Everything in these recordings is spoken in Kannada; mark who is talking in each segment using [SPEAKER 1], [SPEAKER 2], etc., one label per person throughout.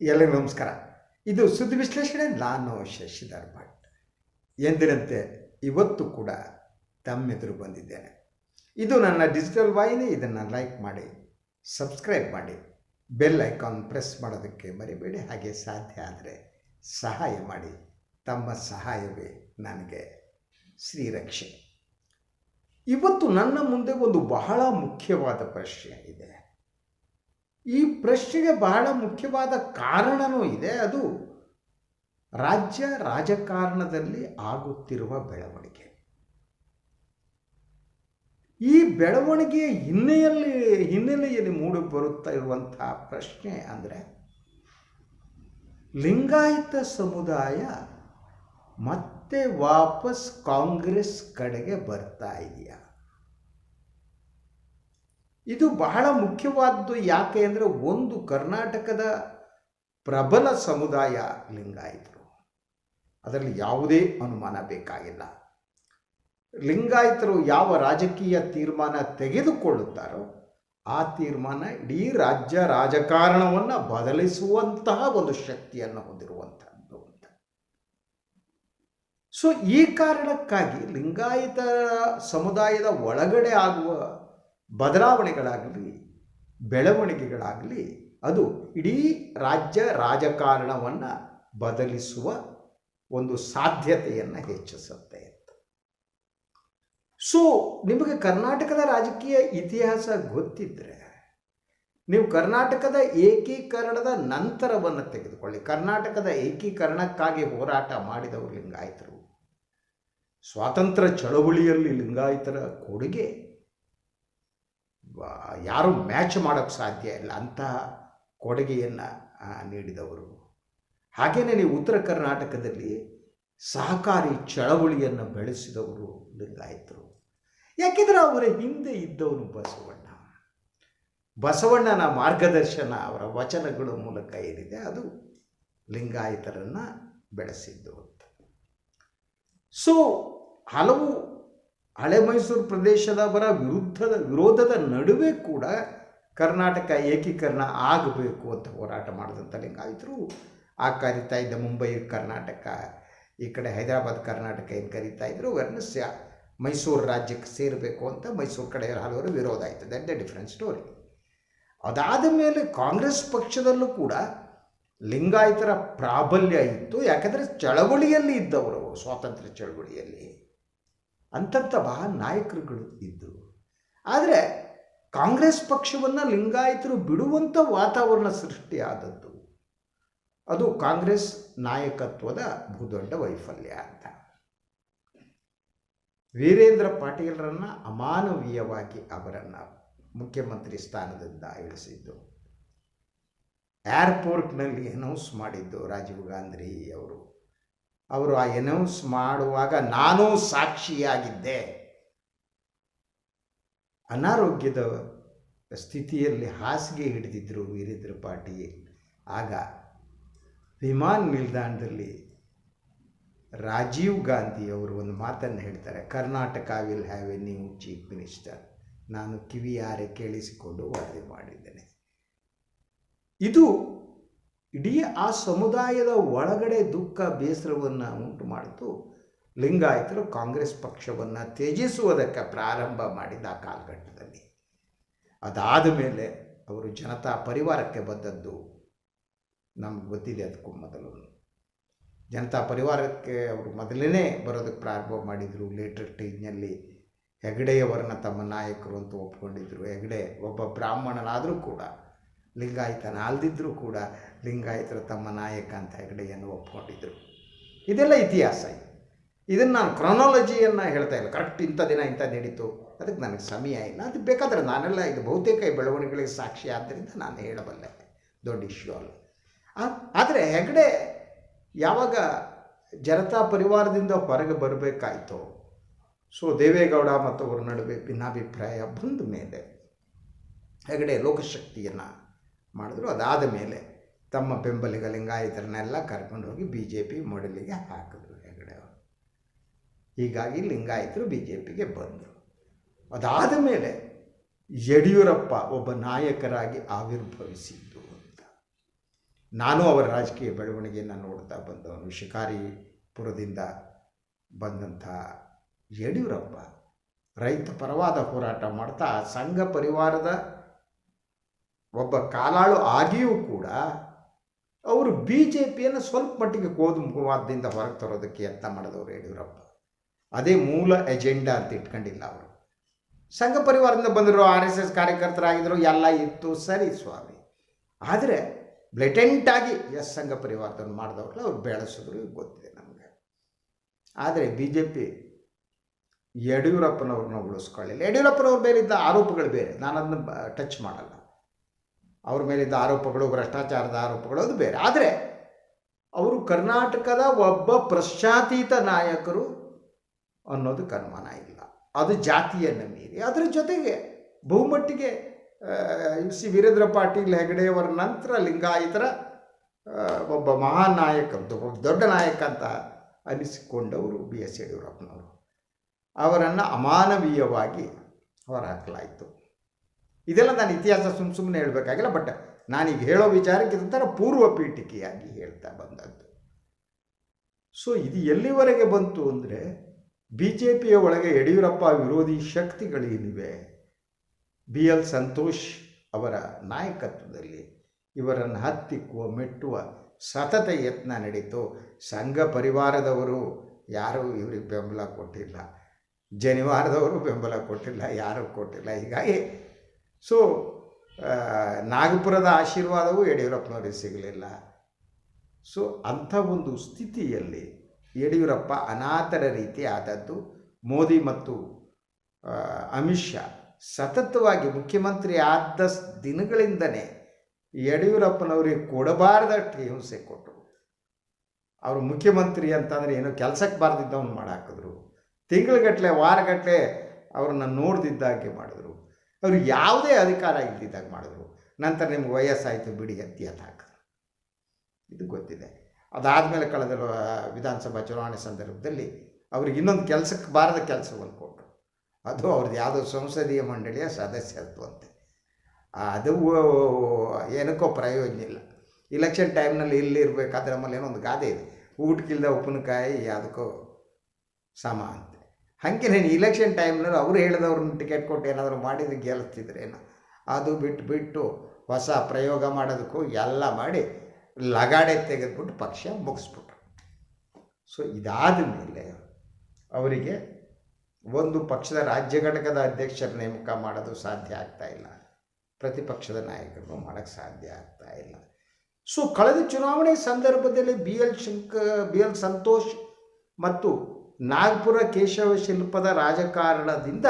[SPEAKER 1] ಎಲ್ಲರಿಗೂ ನಮಸ್ಕಾರ. ಇದು ಸುದ್ದಿ ವಿಶ್ಲೇಷಣೆ. ನಾನು ಶಶಿಧರ್ ಭಟ್ ಎಂದಿನಂತೆ ಇವತ್ತು ಕೂಡ ತಮ್ಮೆದುರು ಬಂದಿದ್ದೇನೆ. ಇದು ನನ್ನ ಡಿಜಿಟಲ್ ವಾಹಿನಿ. ಇದನ್ನು ಲೈಕ್ ಮಾಡಿ, ಸಬ್ಸ್ಕ್ರೈಬ್ ಮಾಡಿ, ಬೆಲ್ ಐಕಾನ್ ಪ್ರೆಸ್ ಮಾಡೋದಕ್ಕೆ ಮರಿಬೇಡಿ. ಹಾಗೆ ಸಾಧ್ಯ ಆದರೆ ಸಹಾಯ ಮಾಡಿ. ತಮ್ಮ ಸಹಾಯವೇ ನನಗೆ ಶ್ರೀರಕ್ಷೆ. ಇವತ್ತು ನನ್ನ ಮುಂದೆ ಒಂದು ಬಹಳ ಮುಖ್ಯವಾದ ಪ್ರಶ್ನೆ ಇದೆ. ಈ ಪ್ರಶ್ನೆಗೆ ಬಹಳ ಮುಖ್ಯವಾದ ಕಾರಣವೂ ಇದೆ. ಅದು ರಾಜ್ಯ ರಾಜಕಾರಣದಲ್ಲಿ ಆಗುತ್ತಿರುವ ಬೆಳವಣಿಗೆ. ಈ ಬೆಳವಣಿಗೆಯ ಹಿನ್ನೆಲೆಯಲ್ಲಿ ಹಿನ್ನೆಲೆಯಲ್ಲಿ ಮೂಡಿ ಬರುತ್ತಾ ಇರುವಂತಹ ಪ್ರಶ್ನೆ ಅಂದರೆ, ಲಿಂಗಾಯತ ಸಮುದಾಯ ಮತ್ತೆ ವಾಪಸ್ ಕಾಂಗ್ರೆಸ್ ಕಡೆಗೆ ಬರ್ತಾ ಇದೆಯಾ? ಇದು ಬಹಳ ಮುಖ್ಯವಾದ್ದು ಯಾಕೆ ಅಂದರೆ ಒಂದು ಕರ್ನಾಟಕದ ಪ್ರಬಲ ಸಮುದಾಯ ಲಿಂಗಾಯತರು. ಅದರಲ್ಲಿ ಯಾವುದೇ ಅನುಮಾನ ಬೇಕಾಗಿಲ್ಲ. ಲಿಂಗಾಯತರು ಯಾವ ರಾಜಕೀಯ ತೀರ್ಮಾನ ತೆಗೆದುಕೊಳ್ಳುತ್ತಾರೋ ಆ ತೀರ್ಮಾನ ಇಡೀ ರಾಜ್ಯ ರಾಜಕಾರಣವನ್ನು ಬದಲಿಸುವಂತಹ ಒಂದು ಶಕ್ತಿಯನ್ನು ಹೊಂದಿರುವಂಥದ್ದು ಅಂತ. ಸೊ ಈ ಕಾರಣಕ್ಕಾಗಿ ಲಿಂಗಾಯತ ಸಮುದಾಯದ ಒಳಗಡೆ ಆಗುವ ಬದಲಾವಣೆಗಳಾಗಲಿ, ಬೆಳವಣಿಗೆಗಳಾಗಲಿ, ಅದು ಇಡೀ ರಾಜ್ಯ ರಾಜಕಾರಣವನ್ನು ಬದಲಿಸುವ ಒಂದು ಸಾಧ್ಯತೆಯನ್ನು ಹೆಚ್ಚಿಸುತ್ತೆ ಸೊ ನಿಮಗೆ ಕರ್ನಾಟಕದ ರಾಜಕೀಯ ಇತಿಹಾಸ ಗೊತ್ತಿದ್ದರೆ ನೀವು ಕರ್ನಾಟಕದ ಏಕೀಕರಣದ ನಂತರವನ್ನು ತೆಗೆದುಕೊಳ್ಳಿ. ಕರ್ನಾಟಕದ ಏಕೀಕರಣಕ್ಕಾಗಿ ಹೋರಾಟ ಮಾಡಿದವರು ಲಿಂಗಾಯತರು. ಸ್ವಾತಂತ್ರ್ಯ ಚಳವಳಿಯಲ್ಲಿ ಲಿಂಗಾಯತರ ಕೊಡುಗೆ ಯಾರು ಮ್ಯಾಚ್ ಮಾಡೋಕ್ಕೆ ಸಾಧ್ಯ ಇಲ್ಲ ಅಂತಹ ಕೊಡುಗೆಯನ್ನು ನೀಡಿದವರು. ಹಾಗೆಯೇ ನೀವು ಉತ್ತರ ಕರ್ನಾಟಕದಲ್ಲಿ ಸಹಕಾರಿ ಚಳವಳಿಯನ್ನು ಬೆಳೆಸಿದವರು ಲಿಂಗಾಯತರು. ಯಾಕೆಂದರೆ ಅವರ ಹಿಂದೆ ಇದ್ದವನು ಬಸವಣ್ಣ. ಬಸವಣ್ಣನ ಮಾರ್ಗದರ್ಶನ ಅವರ ವಚನಗಳ ಮೂಲಕ ಏನಿದೆ, ಅದು ಲಿಂಗಾಯತರನ್ನು ಬೆಳೆಸಿದ್ದು ಅಂತ. ಸೊ ಹಲವು ಹಳೆ ಮೈಸೂರು ಪ್ರದೇಶದವರ ವಿರುದ್ಧದ, ವಿರೋಧದ ನಡುವೆ ಕೂಡ ಕರ್ನಾಟಕ ಏಕೀಕರಣ ಆಗಬೇಕು ಅಂತ ಹೋರಾಟ ಮಾಡಿದಂಥ ಲಿಂಗಾಯಿತರು. ಆ ಕರಿತಾ ಇದ್ದ ಮುಂಬೈ, ಕರ್ನಾಟಕ, ಈ ಕಡೆ ಹೈದರಾಬಾದ್, ಕರ್ನಾಟಕ ಏನು ಕರೀತಾ ಇದ್ರು ವರ್ಣಸ್ಯ ಸ್ಯಾ ಮೈಸೂರು ರಾಜ್ಯಕ್ಕೆ ಸೇರಬೇಕು ಅಂತ ಮೈಸೂರು ಕಡೆ ಹಲವರು ವಿರೋಧ ಆಯಿತು. ದಟ್ ದ ಡಿಫ್ರೆಂಟ್ ಸ್ಟೋರಿ ಅದಾದ ಮೇಲೆ ಕಾಂಗ್ರೆಸ್ ಪಕ್ಷದಲ್ಲೂ ಕೂಡ ಲಿಂಗಾಯತರ ಪ್ರಾಬಲ್ಯ ಇತ್ತು. ಯಾಕಂದರೆ ಚಳವಳಿಯಲ್ಲಿ ಇದ್ದವರು, ಸ್ವಾತಂತ್ರ್ಯ ಚಳವಳಿಯಲ್ಲಿ. ಅಂತಂತಹ ನಾಯಕರುಗಳು ಇದ್ದರು ಆದರೆ ಕಾಂಗ್ರೆಸ್ ಪಕ್ಷವನ್ನು ಲಿಂಗಾಯತರು ಬಿಡುವಂಥ ವಾತಾವರಣ ಸೃಷ್ಟಿಯಾದದ್ದು. ಅದು ಕಾಂಗ್ರೆಸ್ ನಾಯಕತ್ವದ ಬಹುದೊಡ್ಡ ವೈಫಲ್ಯ ಅಂತ. ವೀರೇಂದ್ರ ಪಾಟೀಲರನ್ನು ಅಮಾನವೀಯವಾಗಿ ಅವರನ್ನು ಮುಖ್ಯಮಂತ್ರಿ ಸ್ಥಾನದಿಂದ ಇಳಿಸಿದ್ದು. ಏರ್ಪೋರ್ಟ್ನಲ್ಲಿ ಅನೌನ್ಸ್ ಮಾಡಿದ್ದು ರಾಜೀವ್ ಗಾಂಧಿ ಅವರು. ಅವರು ಆ ಅನೌನ್ಸ್ ಮಾಡುವಾಗ ನಾನು ಸಾಕ್ಷಿಯಾಗಿದ್ದೆ. ಅನಾರೋಗ್ಯದ ಸ್ಥಿತಿಯಲ್ಲಿ ಹಾಸಿಗೆ ಹಿಡಿದಿದ್ದರು ವೀರೇಂದ್ರ ಪಾಟೀಲ್. ಆಗ ವಿಮಾನ ನಿಲ್ದಾಣದಲ್ಲಿ ರಾಜೀವ್ ಗಾಂಧಿ ಅವರು ಒಂದು ಮಾತನ್ನು ಹೇಳ್ತಾರೆ, Karnataka will have a new chief minister ನಾನು ಕಿವಿಯಾರೆ ಕೇಳಿಸಿಕೊಂಡು ವರದಿ ಮಾಡಿದ್ದೇನೆ. ಇದು ಇಡೀ ಆ ಸಮುದಾಯದ ಒಳಗಡೆ ದುಃಖ, ಬೇಸರವನ್ನು ಉಂಟು ಮಾಡಿತು. ಲಿಂಗಾಯತರು ಕಾಂಗ್ರೆಸ್ ಪಕ್ಷವನ್ನು ತ್ಯಜಿಸುವುದಕ್ಕೆ ಪ್ರಾರಂಭ ಮಾಡಿದ ಆ ಕಾಲಘಟ್ಟದಲ್ಲಿ. ಅದಾದ ಮೇಲೆ ಅವರು ಜನತಾ ಪರಿವಾರಕ್ಕೆ ಬಂದದ್ದು. ನಮ್ಗೆ ಗೊತ್ತಿದೆ ಅದಕ್ಕೂ ಮೊದಲು. ಜನತಾ ಪರಿವಾರಕ್ಕೆ ಅವರು ಮೊದಲೇ ಬರೋದಕ್ಕೆ ಪ್ರಾರಂಭ ಮಾಡಿದರು. ಲೇಟರ್ ಸ್ಟೇಜ್ನಲ್ಲಿ ಹೆಗಡೆಯವರನ್ನ ತಮ್ಮ ನಾಯಕರು ಅಂತ ಒಪ್ಕೊಂಡಿದ್ದರು ಹೆಗಡೆ ಒಬ್ಬ ಬ್ರಾಹ್ಮಣನಾದರೂ ಕೂಡ. ಲಿಂಗಾಯತನ. ಅಲ್ದಿದ್ರೂ ಕೂಡ ಲಿಂಗಾಯತರು ತಮ್ಮ ನಾಯಕ ಅಂತ ಹೆಗಡೆಯನ್ನು ಒಪ್ಕೊಂಡಿದ್ದರು ಇದೆಲ್ಲ ಇತಿಹಾಸ ಇದನ್ನು ನಾನು ಕ್ರೊನಾಲಜಿಯನ್ನು ಹೇಳ್ತಾ ಇಲ್ಲ. ಕರೆಕ್ಟ್ ಇಂಥ ದಿನ ಇಂಥ ನಡೀತು. ಅದಕ್ಕೆ ನನಗೆ ಸಮಯ ಇಲ್ಲ. ಅದು ಬೇಕಾದರೆ ನಾನೆಲ್ಲ ಇದು ಬಹುತೇಕ ಬೆಳವಣಿಗೆಗಳಿಗೆ ಸಾಕ್ಷಿ ಆದ್ದರಿಂದ ನಾನು ಹೇಳಬಲ್ಲೆ. ದೊಡ್ಡ ಇಶ್ಯೂ ಅಲ್ಲ. ಆದರೆ ಹೆಗಡೆ ಯಾವಾಗ ಜನತಾ ಪರಿವಾರದಿಂದ ಹೊರಗೆ ಬರಬೇಕಾಯಿತು, ಸೊ ದೇವೇಗೌಡ ಮತ್ತು ಅವರ ನಡುವೆ ಭಿನ್ನಾಭಿಪ್ರಾಯ ಬಂದ ಮೇಲೆ ಹೆಗಡೆ ಲೋಕಶಕ್ತಿಯನ್ನು ಮಾಡಿದ್ರು. ಅದಾದ ಮೇಲೆ ತಮ್ಮ ಬೆಂಬಲಿಗ ಲಿಂಗಾಯತರನ್ನೆಲ್ಲ ಕರ್ಕೊಂಡು ಹೋಗಿ ಬಿ ಜೆ ಪಿ ಮೊಡಲಿಗೆ ಹಾಕಿದ್ರು ಹೆಗಡೆ ಅವರು. ಹೀಗಾಗಿ ಲಿಂಗಾಯತರು ಬಿ ಜೆ ಪಿಗೆ ಬಂದರು. ಅದಾದ ಮೇಲೆ ಯಡಿಯೂರಪ್ಪ ಒಬ್ಬ ನಾಯಕರಾಗಿ ಆವಿರ್ಭವಿಸಿದ್ದು ಅಂತ. ನಾನು ಅವರ ರಾಜಕೀಯ ಬೆಳವಣಿಗೆಯನ್ನು ನೋಡ್ತಾ ಬಂದವನು. ಶಿಕಾರಿಪುರದಿಂದ ಬಂದಂಥ ಯಡಿಯೂರಪ್ಪ ರೈತ ಪರವಾದ ಹೋರಾಟ ಮಾಡ್ತಾ ಸಂಘ ಪರಿವಾರದ ಒಬ್ಬ ಕಾಲಾಳು ಆಗಿಯೂ ಕೂಡ ಅವರು ಬಿ ಜೆ ಪಿಯನ್ನು ಸ್ವಲ್ಪ ಮಟ್ಟಿಗೆ ಕೋದುಮುಖವಾದದಿಂದ ಹೊರಗೆ ತರೋದಕ್ಕೆ ಯತ್ನ ಮಾಡಿದವರು ಯಡಿಯೂರಪ್ಪ. ಅದೇ ಮೂಲ ಎಜೆಂಡಾ ಅಂತ ಇಟ್ಕೊಂಡಿಲ್ಲ ಅವರು. ಸಂಘ ಪರಿವಾರದಿಂದ ಬಂದರು ಆರ್ ಎಸ್ ಎಸ್ ಕಾರ್ಯಕರ್ತರಾಗಿದ್ದರು ಎಲ್ಲ ಇತ್ತು. ಸರಿ ಸ್ವಾಮಿ. ಆದರೆ ಬ್ಲೆಟೆಂಟಾಗಿ ಎಸ್ ಸಂಘ ಪರಿವಾರದವ್ರು ಮಾಡಿದವ್ರಲ್ಲ ಅವ್ರು ಬೆಳೆಸಿದ್ರು ಗೊತ್ತಿದೆ ನಮಗೆ. ಆದರೆ ಬಿ ಜೆ ಪಿ ಯಡಿಯೂರಪ್ಪನವ್ರನ್ನ ಉಳಿಸ್ಕೊಳ್ಳಿಲ್ಲ. ಯಡಿಯೂರಪ್ಪನವ್ರು ಬೇರೆ ಇದ್ದ ಆರೋಪಗಳು ಬೇರೆ. ನಾನು ಅದನ್ನ ಟಚ್ ಮಾಡಲ್ಲ. ಅವ್ರ ಮೇಲಿದ್ದ ಆರೋಪಗಳು, ಭ್ರಷ್ಟಾಚಾರದ ಆರೋಪಗಳು ಅದು ಬೇರೆ. ಆದರೆ ಅವರು ಕರ್ನಾಟಕದ ಒಬ್ಬ ಪ್ರಶ್ಚಾತೀತ ನಾಯಕರು ಅನ್ನೋದು ಅನುಮಾನ ಇಲ್ಲ. ಅದು ಜಾತಿಯನ್ನು ಮೀರಿ. ಅದರ ಜೊತೆಗೆ ಬಹುಮಟ್ಟಿಗೆ ಸಿ ವೀರೇಂದ್ರ ಪಾಟೀಲ್ ಹೆಗಡೆಯವರ ನಂತರ ಲಿಂಗಾಯತರ ಒಬ್ಬ ಮಹಾನ್ ನಾಯಕ ದೊ- ದೊಡ್ಡ ನಾಯಕ ಅಂತ ಅನಿಸಿಕೊಂಡವರು ಬಿ ಎಸ್ ಯಡಿಯೂರಪ್ಪನವರು. ಅವರನ್ನು ಅಮಾನವೀಯವಾಗಿ ಹೊರಹಾಕಲಾಯಿತು. ಇದೆಲ್ಲ ನಾನು ಇತಿಹಾಸ ಸುಮ್ಮ ಸುಮ್ಮನೆ ಹೇಳಬೇಕಾಗಿಲ್ಲ ಬಟ್ ನಾನೀಗ ಹೇಳೋ ವಿಚಾರಕ್ಕೆ ಇದೊಂಥರ ಪೂರ್ವ ಪೀಠಿಕೆಯಾಗಿ ಹೇಳ್ತಾ ಬಂದದ್ದು. ಸೊ ಇದು ಎಲ್ಲಿವರೆಗೆ ಬಂತು ಅಂದರೆ ಬಿ ಜೆ ಪಿಯ ಒಳಗೆ ಯಡಿಯೂರಪ್ಪ ವಿರೋಧಿ ಶಕ್ತಿಗಳೇನಿವೆ? ಬಿ ಎಲ್ ಸಂತೋಷ್ ಅವರ ನಾಯಕತ್ವದಲ್ಲಿ ಇವರನ್ನು ಹತ್ತಿಕ್ಕುವ, ಮೆಟ್ಟುವ ಸತತ ಯತ್ನ ನಡೀತು. ಸಂಘ ಪರಿವಾರದವರು ಯಾರೂ ಇವರಿಗೆ ಬೆಂಬಲ ಕೊಟ್ಟಿಲ್ಲ. ಜನಿವಾರದವರು ಬೆಂಬಲ ಕೊಟ್ಟಿಲ್ಲ, ಯಾರೂ ಕೊಟ್ಟಿಲ್ಲ. ಹೀಗಾಗಿ ಸೊ ನಾಗಪುರದ ಆಶೀರ್ವಾದವು ಯಡಿಯೂರಪ್ಪನವರಿಗೆ ಸಿಗಲಿಲ್ಲ. ಸೊ ಅಂಥ ಒಂದು ಸ್ಥಿತಿಯಲ್ಲಿ ಯಡಿಯೂರಪ್ಪ ಅನಾಥರ ರೀತಿ ಆದದ್ದು. ಮೋದಿ ಮತ್ತು ಅಮಿತ್ ಶಾ ಸತತವಾಗಿ ಮುಖ್ಯಮಂತ್ರಿ ಆದ ದಿನಗಳಿಂದನೇ ಯಡಿಯೂರಪ್ಪನವರಿಗೆ ಕೊಡಬಾರ್ದಷ್ಟು ಹಿಂಸೆ ಕೊಟ್ಟರು. ಅವರು ಮುಖ್ಯಮಂತ್ರಿ ಅಂತಂದರೆ ಏನೋ ಕೆಲಸಕ್ಕೆ ಬಾರ್ದಿದ್ದವನು ಮಾಡಾಕಿದ್ರು. ತಿಂಗಳಗಟ್ಟಲೆ ವಾರಗಟ್ಟಲೆ ಅವ್ರನ್ನ ನೋಡ್ದಿದ್ದಾಗೆ ಮಾಡಿದ್ರು. ಅವರು ಯಾವುದೇ ಅಧಿಕಾರ ಇದ್ದಿದ್ದಾಗ ಮಾಡಿದ್ರು. ನಂತರ ನಿಮ್ಗೆ ವಯಸ್ಸಾಯಿತು, ಬಿಡಿ ಎತ್ತಿ ಅಂತ ಹಾಕಿದ್ರು. ಇದು ಗೊತ್ತಿದೆ. ಅದಾದಮೇಲೆ ಕಳೆದ ವಿಧಾನಸಭಾ ಚುನಾವಣೆ ಸಂದರ್ಭದಲ್ಲಿ ಅವ್ರಿಗೆ ಇನ್ನೊಂದು ಕೆಲಸಕ್ಕೆ ಬಾರದ ಕೆಲಸವನ್ನು ಕೊಟ್ಟರು. ಅದು ಅವ್ರದ್ದು ಯಾವುದೋ ಸಂಸದೀಯ ಮಂಡಳಿಯ ಸದಸ್ಯತ್ವಂತೆ ಅದು ಏನಕ್ಕೋ ಪ್ರಯೋಜನ ಇಲ್ಲ. ಇಲೆಕ್ಷನ್ ಟೈಮ್ನಲ್ಲಿ ಇಲ್ಲಿ ಇರಬೇಕಾದ್ರೆ ನಮ್ಮಲ್ಲಿ ಏನೋ ಒಂದು ಗಾದೆ ಇದೆ. ಊಟಕ್ಕಿಲ್ದ ಉಪ್ಪಿನಕಾಯಿ, ಯಾವುದಕ್ಕೋ ಸಮ ಅಂತೆ ಹಾಗೆ ನಾನು ಇಲೆಕ್ಷನ್ ಟೈಮ್ನಲ್ಲಿ ಅವರು ಹೇಳಿದವ್ರನ್ನ ಟಿಕೆಟ್ ಕೊಟ್ಟು ಏನಾದರೂ ಮಾಡಿದ್ರೆ ಗೆಲ್ತಿದ್ರೇನೋ ಅದು ಬಿಟ್ಟು ಬಿಟ್ಟು ಹೊಸ ಪ್ರಯೋಗ ಮಾಡೋದಕ್ಕೂ ಎಲ್ಲ ಮಾಡಿ ಲಗಾಡೆ ತೆಗೆದುಬಿಟ್ಟು ಪಕ್ಷ ಮುಗಿಸ್ಬಿಟ್ರು. ಸೊ ಇದಾದ ಮೇಲೆ ಅವರಿಗೆ ಒಂದು ಪಕ್ಷದ ರಾಜ್ಯ ಘಟಕದ ಅಧ್ಯಕ್ಷರ ನೇಮಕ ಮಾಡೋದು ಸಾಧ್ಯ ಆಗ್ತಾ ಇಲ್ಲ. ಪ್ರತಿಪಕ್ಷದ ನಾಯಕರನ್ನು ಮಾಡೋಕ್ಕೆ ಸಾಧ್ಯ ಆಗ್ತಾ ಇಲ್ಲ. ಸೊ ಕಳೆದ ಚುನಾವಣೆ ಸಂದರ್ಭದಲ್ಲಿ ಬಿ ಎಲ್ ಶಂಕ ಬಿ ಎಲ್ ಸಂತೋಷ್ ಮತ್ತು ನಾಗ್ಪುರ ಕೇಶವ ಶಿಲ್ಪದ ರಾಜಕಾರಣದಿಂದ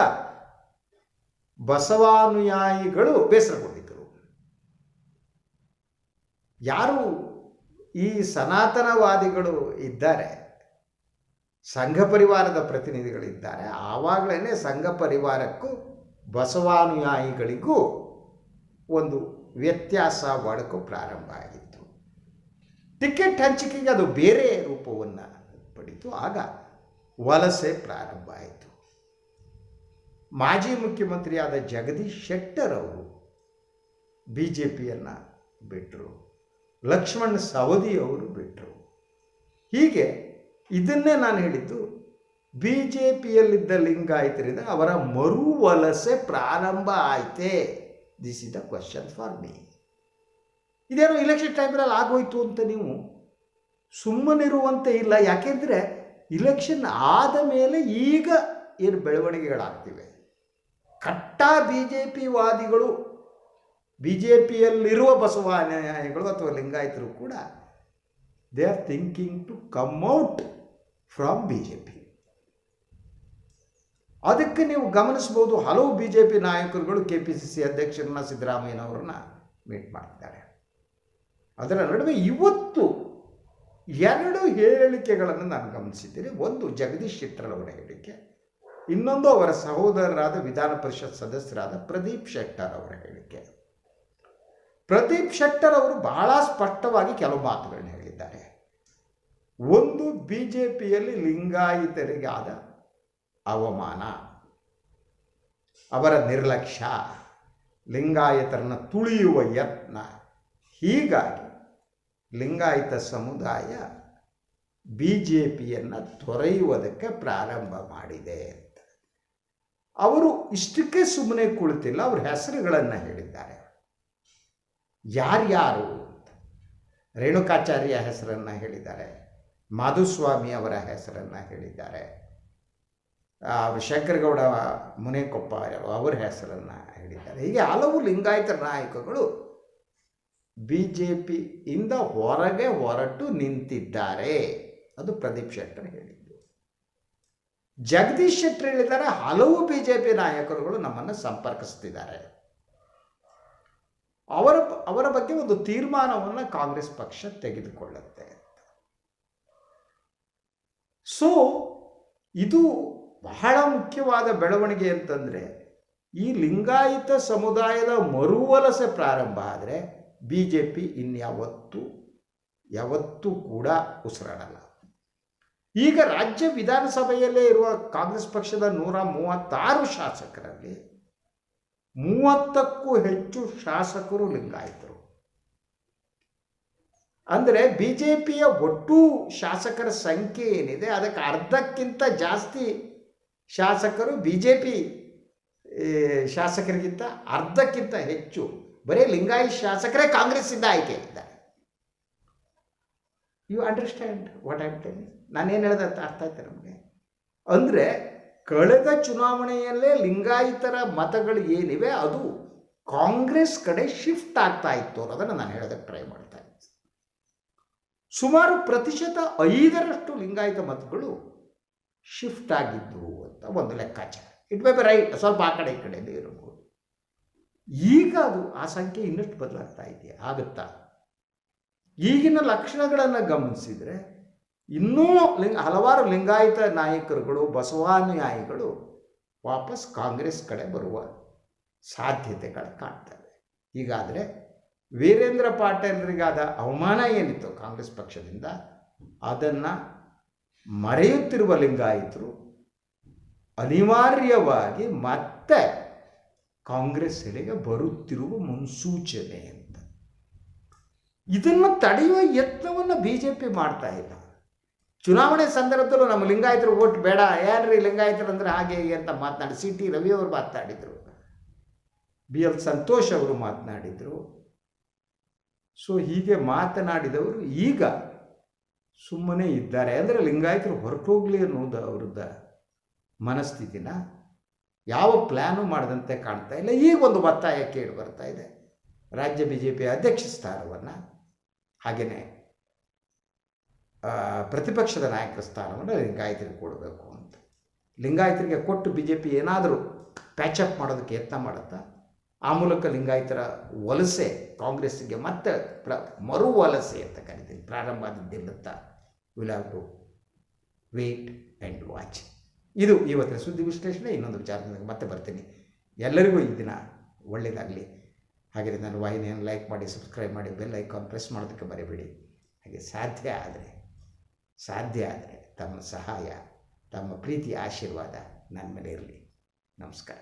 [SPEAKER 1] ಬಸವಾನುಯಾಯಿಗಳು ಬೇಸರಗೊಂಡಿದ್ದರು. ಯಾರು ಈ ಸನಾತನವಾದಿಗಳು ಇದ್ದಾರೆ, ಸಂಘ ಪರಿವಾರದ ಪ್ರತಿನಿಧಿಗಳಿದ್ದಾರೆ ಆವಾಗಲೇ ಸಂಘ ಪರಿವಾರಕ್ಕೂ ಬಸವಾನುಯಾಯಿಗಳಿಗೂ ಒಂದು ವ್ಯತ್ಯಾಸ ಒಡಕು ಪ್ರಾರಂಭ ಆಗಿತ್ತು. ಟಿಕೆಟ್ ಹಂಚಿಕೆಗೆ ಅದು ಬೇರೆ ರೂಪವನ್ನು ಪಡೀತು ಆಗ ವಲಸೆ ಪ್ರಾರಂಭ ಆಯಿತು. ಮಾಜಿ ಮುಖ್ಯಮಂತ್ರಿಯಾದ ಜಗದೀಶ್ ಶೆಟ್ಟರ್ ಅವರು ಬಿ ಜೆ ಪಿಯನ್ನು ಬಿಟ್ಟರು ಲಕ್ಷ್ಮಣ್ ಸವದಿ ಅವರು ಬಿಟ್ಟರು ಹೀಗೆ ಇದನ್ನೇ ನಾನು ಹೇಳಿದ್ದು ಬಿ ಜೆ ಪಿಯಲ್ಲಿದ್ದ ಲಿಂಗಾಯತರಿಂದ ಅವರ ಮರು ವಲಸೆ ಪ್ರಾರಂಭ ಆಯಿತೇ. This is the question for me ಇದೇನೋ ಇಲೆಕ್ಷನ್ ಟೈಮ್ನಲ್ಲಿ ಆಗೋಯ್ತು ಅಂತ ನೀವು ಸುಮ್ಮನಿರುವಂತೆ ಇಲ್ಲ. ಯಾಕೆಂದರೆ ಇಲೆಕ್ಷನ್ ಆದ ಮೇಲೆ ಈಗ ಏನು ಬೆಳವಣಿಗೆಗಳಾಗ್ತಿವೆ? ಕಟ್ಟ ಬಿ ಜೆ ಪಿ ವಾದಿಗಳು ಬಿ ಜೆ ಪಿಯಲ್ಲಿರುವ ಬಸವಾನುಯಾಯಿಗಳು ಅಥವಾ ಲಿಂಗಾಯತರು ಕೂಡ they are thinking to come out from B J P ಅದಕ್ಕೆ ನೀವು ಗಮನಿಸ್ಬೋದು ಹಲವು ಬಿ ಜೆ ಪಿ ನಾಯಕರುಗಳು ಕೆ ಪಿ ಸಿ ಸಿ ಅಧ್ಯಕ್ಷರನ್ನ ಸಿದ್ದರಾಮಯ್ಯನವರನ್ನ ಮೀಟ್ ಮಾಡ್ತಾರೆ ಅದರ ನಡುವೆ ಇವತ್ತು ಎರಡು ಹೇಳಿಕೆಗಳನ್ನು ನಾನು ಗಮನಿಸಿದ್ದೀನಿ. ಒಂದು ಜಗದೀಶ್ ಶೆಟ್ಟರವರ ಹೇಳಿಕೆ, ಇನ್ನೊಂದು ಅವರ ಸಹೋದರರಾದ ವಿಧಾನ ಪರಿಷತ್ ಸದಸ್ಯರಾದ ಪ್ರದೀಪ್ ಶೆಟ್ಟರ್ ಅವರ ಹೇಳಿಕೆ. ಪ್ರದೀಪ್ ಶೆಟ್ಟರ್ ಅವರು ಬಹಳ ಸ್ಪಷ್ಟವಾಗಿ ಕೆಲವು ಮಾತುಗಳನ್ನ ಹೇಳಿದ್ದಾರೆ. ಒಂದು ಬಿ ಜೆ ಪಿಯಲ್ಲಿ ಆದ ಅವಮಾನ, ಅವರ ನಿರ್ಲಕ್ಷ್ಯ, ಲಿಂಗಾಯತರನ್ನು ತುಳಿಯುವ ಯತ್ನ, ಹೀಗಾಗಿ ಲಿಂಗಾಯತ ಸಮುದಾಯ ಬಿ ಜೆ ಪಿಯನ್ನು ತೊರೆಯುವುದಕ್ಕೆ ಪ್ರಾರಂಭ ಮಾಡಿದೆ ಅಂತ. ಅವರು ಇಷ್ಟಕ್ಕೆ ಸುಮ್ಮನೆ ಕುಳಿತಿಲ್ಲ, ಅವ್ರ ಹೆಸರುಗಳನ್ನು ಹೇಳಿದ್ದಾರೆ. ಯಾರ್ಯಾರು ಅಂತ. ರೇಣುಕಾಚಾರ್ಯ ಹೆಸರನ್ನು ಹೇಳಿದ್ದಾರೆ, ಮಾಧುಸ್ವಾಮಿ ಅವರ ಹೆಸರನ್ನು ಹೇಳಿದ್ದಾರೆ ಶಂಕರಗೌಡ ಮುನೇಕೊಪ್ಪ ಅವರ ಹೆಸರನ್ನು ಹೇಳಿದ್ದಾರೆ. ಹೀಗೆ ಹಲವು ಲಿಂಗಾಯತ ನಾಯಕಗಳು ಬಿ ಜೆ ಪಿಯಿಂದ ಹೊರಗೆ ಹೊರಟು ನಿಂತಿದ್ದಾರೆ. ಅದು ಪ್ರದೀಪ್ ಶೆಟ್ಟರ್ ಹೇಳಿದ್ದು. ಜಗದೀಶ್ ಶೆಟ್ಟರ್ ಹೇಳಿದ್ದಾರೆ, ಹಲವು ಬಿ ಜೆ ಪಿ ನಾಯಕರುಗಳು ನಮ್ಮನ್ನು ಸಂಪರ್ಕಿಸ್ತಿದ್ದಾರೆ. ಅವರ ಅವರ ಬಗ್ಗೆ ಒಂದು ತೀರ್ಮಾನವನ್ನು ಕಾಂಗ್ರೆಸ್ ಪಕ್ಷ ತೆಗೆದುಕೊಳ್ಳುತ್ತೆ ಸೊ, ಇದು ಬಹಳ ಮುಖ್ಯವಾದ ಬೆಳವಣಿಗೆ ಅಂತಂದರೆ, ಈ ಲಿಂಗಾಯತ ಸಮುದಾಯದ ಮರುವಲಸೆ ಪ್ರಾರಂಭ ಆದರೆ ಬಿ ಜೆ ಪಿ ಇನ್ಯಾವತ್ತೂ, ಯಾವತ್ತೂ ಕೂಡ ಉಸಿರಾಡಲ್ಲ. ಈಗ ರಾಜ್ಯ ವಿಧಾನಸಭೆಯಲ್ಲೇ ಇರುವ ಕಾಂಗ್ರೆಸ್ ಪಕ್ಷದ ನೂರ ಮೂವತ್ತಾರು ಶಾಸಕರಲ್ಲಿ ಮೂವತ್ತಕ್ಕೂ ಹೆಚ್ಚು ಶಾಸಕರು ಲಿಂಗಾಯಿತರು. ಅಂದರೆ ಬಿ ಜೆ ಪಿಯ ಒಟ್ಟು ಶಾಸಕರ ಸಂಖ್ಯೆ ಏನಿದೆ, ಅದಕ್ಕೆ ಅರ್ಧಕ್ಕಿಂತ ಜಾಸ್ತಿ ಶಾಸಕರು ಬಿ ಜೆ ಪಿ ಶಾಸಕರಿಗಿಂತ ಅರ್ಧಕ್ಕಿಂತ ಹೆಚ್ಚು ಬರೀ ಲಿಂಗಾಯತ್ ಶಾಸಕರೇ ಕಾಂಗ್ರೆಸ್ಸಿಂದ ಆಯ್ಕೆ ಇದ್ದಾರೆ. You understand what I telling ನಾನೇನು ಹೇಳ್ದೆ ಅಂತ ಅರ್ಥ ಆಯ್ತು ನಮಗೆ? ಅಂದರೆ ಕಳೆದ ಚುನಾವಣೆಯಲ್ಲೇ ಲಿಂಗಾಯತರ ಮತಗಳು ಏನಿವೆ ಅದು ಕಾಂಗ್ರೆಸ್ ಕಡೆ ಶಿಫ್ಟ್ ಆಗ್ತಾ ಇತ್ತು ಅನ್ನೋದನ್ನು ನಾನು ಹೇಳೋದಕ್ಕೆ ಟ್ರೈ ಮಾಡ್ತಾ ಇದ್ದೀನಿ. ಸುಮಾರು ಪ್ರತಿಶತ ಐದರಷ್ಟು ಲಿಂಗಾಯತ ಮತಗಳು ಶಿಫ್ಟ್ ಆಗಿದ್ದು ಅಂತ ಒಂದು ಲೆಕ್ಕಾಚಾರ. ಇಟ್ ಮೇ ಬಿ ರೈಟ್ ಸ್ವಲ್ಪ ಆ ಕಡೆ ಈ ಕಡೆಯಲ್ಲಿ ಇರಬಹುದು ಈಗ ಅದು ಆ ಸಂಖ್ಯೆ ಇನ್ನಷ್ಟು ಬದಲಾಗ್ತಾ ಇದೆ ಆಗುತ್ತಾ? ಈಗಿನ ಲಕ್ಷಣಗಳನ್ನು ಗಮನಿಸಿದರೆ ಇನ್ನೂ ಲಿಂಗ, ಹಲವಾರು ಲಿಂಗಾಯತ ನಾಯಕರುಗಳು ಬಸವಾನುಯಾಯಿಗಳು ವಾಪಸ್ ಕಾಂಗ್ರೆಸ್ ಕಡೆ ಬರುವ ಸಾಧ್ಯತೆಗಳು ಕಾಣ್ತವೆ. ಹೀಗಾದರೆ ವೀರೇಂದ್ರ ಪಾಟೀಲರಿಗಾದ ಅವಮಾನ ಏನಿತ್ತು ಕಾಂಗ್ರೆಸ್ ಪಕ್ಷದಿಂದ, ಅದನ್ನು ಮರೆಯುತ್ತಿರುವ ಲಿಂಗಾಯಿತರು ಅನಿವಾರ್ಯವಾಗಿ ಮತ್ತೆ ಕಾಂಗ್ರೆಸ್ ಎಡೆಗೆ ಬರುತ್ತಿರುವ ಮುನ್ಸೂಚನೆ ಅಂತ. ಇದನ್ನು ತಡೆಯುವ ಯತ್ನವನ್ನು ಬಿ ಜೆ ಪಿ ಮಾಡ್ತಾ ಇಲ್ಲ. ಚುನಾವಣೆ ಸಂದರ್ಭದಲ್ಲೂ ನಮ್ಮ ಲಿಂಗಾಯತರು ಓಟ್ ಬೇಡ ಯಾರ್ರಿ ಲಿಂಗಾಯತರು ಅಂದರೆ ಹಾಗೆ ಹೀಗೆ ಅಂತ ಮಾತನಾಡಿ, ಸಿ ಟಿ ರವಿ ಅವರು ಮಾತನಾಡಿದರು. ಬಿ ಎಲ್ ಸಂತೋಷ್ ಅವರು ಮಾತನಾಡಿದರು. ಸೊ ಹೀಗೆ ಮಾತನಾಡಿದವರು ಈಗ ಸುಮ್ಮನೆ ಇದ್ದಾರೆ. ಅಂದರೆ ಲಿಂಗಾಯತರು ಹೊರಟೋಗ್ಲಿ ಅನ್ನೋದು ಅವ್ರದ್ದು ಮನಸ್ಥಿತಿನ. ಯಾವ ಪ್ಲ್ಯಾನು ಮಾಡದಂತೆ ಕಾಣ್ತಾ ಇಲ್ಲ. ಈಗ ಒಂದು ಒತ್ತಾಯ ಕೇಳಿ ಬರ್ತಾ ಇದೆ. ರಾಜ್ಯ ಬಿ ಜೆ ಪಿ ಅಧ್ಯಕ್ಷ ಸ್ಥಾನವನ್ನು ಹಾಗೆಯೇ ಪ್ರತಿಪಕ್ಷದ ನಾಯಕರ ಸ್ಥಾನವನ್ನು ಲಿಂಗಾಯತರಿಗೆ ಕೊಡಬೇಕು ಅಂತ. ಲಿಂಗಾಯತರಿಗೆ ಕೊಟ್ಟು ಬಿ ಜೆ ಪಿ ಏನಾದರೂ ಪ್ಯಾಚಪ್ ಮಾಡೋದಕ್ಕೆ ಯತ್ನ ಮಾಡುತ್ತಾ? ಆ ಮೂಲಕ ಲಿಂಗಾಯತರ ವಲಸೆ, ಕಾಂಗ್ರೆಸ್ಸಿಗೆ ಮತ್ತೆ ಪ್ರ, ಮರು ವಲಸೆ ಅಂತ ಕರಿತೀನಿ. ಪ್ರಾರಂಭ ಆದದ್ದಿಲ್ಲತ್ತ will have to wait and watch ಇದು ಇವತ್ತಿನ ಸುದ್ದಿ ವಿಶ್ಲೇಷಣೆ, ಇನ್ನೊಂದು ವಿಚಾರದಿಂದ ಮತ್ತೆ ಬರ್ತೀನಿ. ಎಲ್ಲರಿಗೂ ಈ ದಿನ ಒಳ್ಳೆಯದಾಗಲಿ ಹಾಗೆ ನಾನು ವಾಹಿನಿಯನ್ನು ಲೈಕ್ ಮಾಡಿ, ಸಬ್ಸ್ಕ್ರೈಬ್ ಮಾಡಿ, ಬೆಲ್ ಐಕಾನ್ ಪ್ರೆಸ್ ಮಾಡೋದಕ್ಕೆ ಬರೀಬೇಡಿ ಹಾಗೆ ಸಾಧ್ಯ ಆದರೆ ಸಾಧ್ಯ ಆದರೆ ತಮ್ಮ ಸಹಾಯ, ತಮ್ಮ ಪ್ರೀತಿ ಆಶೀರ್ವಾದ ನನ್ನ ಮೇಲೆ ಇರಲಿ. ನಮಸ್ಕಾರ.